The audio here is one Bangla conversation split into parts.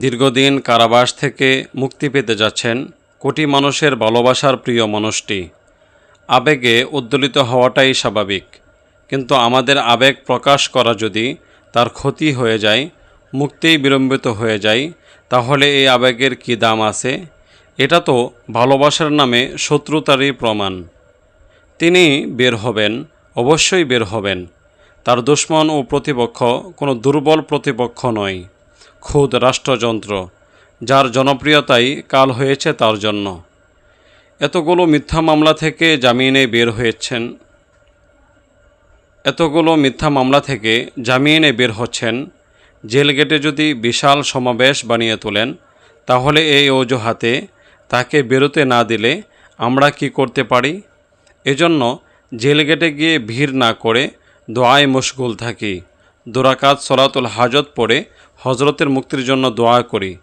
দীর্ঘদিন কারাবাস থেকে মুক্তি পেতে যাচ্ছেন কোটি মানুষের ভালোবাসার প্রিয় মানুষটি। আবেগে উদ্দোলিত হওয়াটাই স্বাভাবিক, কিন্তু আমাদের আবেগ প্রকাশ করা যদি তার ক্ষতি হয়ে যায়, মুক্তিই বিলম্বিত হয়ে যায়, তাহলে এই আবেগের কী দাম আছে? এটা তো ভালোবাসার নামে শত্রুতারই প্রমাণ। তিনি বের হবেন, অবশ্যই বের হবেন। তার দুশ্মন ও প্রতিপক্ষ কোনো দুর্বল প্রতিপক্ষ নয়। খুদ রাষ্ট্রযন্ত্র, যার জনপ্রিয়তাই কাল হয়েছে তার জন্য। এতগুলো মিথ্যা মামলা থেকে জামিনে বের হয়েছেন। এতগুলো মিথ্যা মামলা থেকে জামিনে বের হচ্ছেন। জেল গেটে যদি বিশাল সমাবেশ বানিয়ে তোলেন, তাহলে এই অজুহাতে তাকে বেরোতে না দিলে আমরা কি করতে পারি? এজন্য জেল গেটে গিয়ে ভিড় না করে দোয়ায় মশগুল থাকি। দোরাকাত সলাতুল হাজত পড়ে হজরতের মুক্তির জন্য দোয়া করি।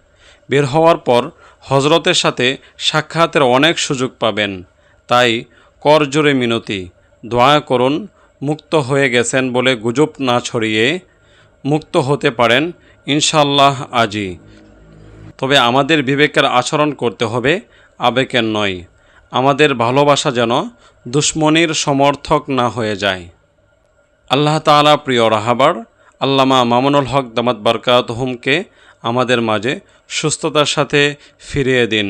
বের হওয়ার পর হজরতের সাথে সাক্ষাতের অনেক সুযোগ পাবেন। তাই কর জোরে মিনতি, দোয়া করুন, মুক্ত হয়ে গেছেন বলে গুজব না ছড়িয়ে মুক্ত হতে পারেন ইনশাল্লাহ আজই তবে আমাদের বিবেকের আচরণ করতে হবে আবেগের নয়। আমাদের ভালোবাসা যেন দুশ্মনির সমর্থক না হয়ে যায়। আল্লাহ তাআলা প্রিয় রাহাবার আল্লামা মামুনুল হক দামাত বারকাত হুমকে আমাদের মাঝে সুস্থতার সাথে ফিরিয়ে দিন।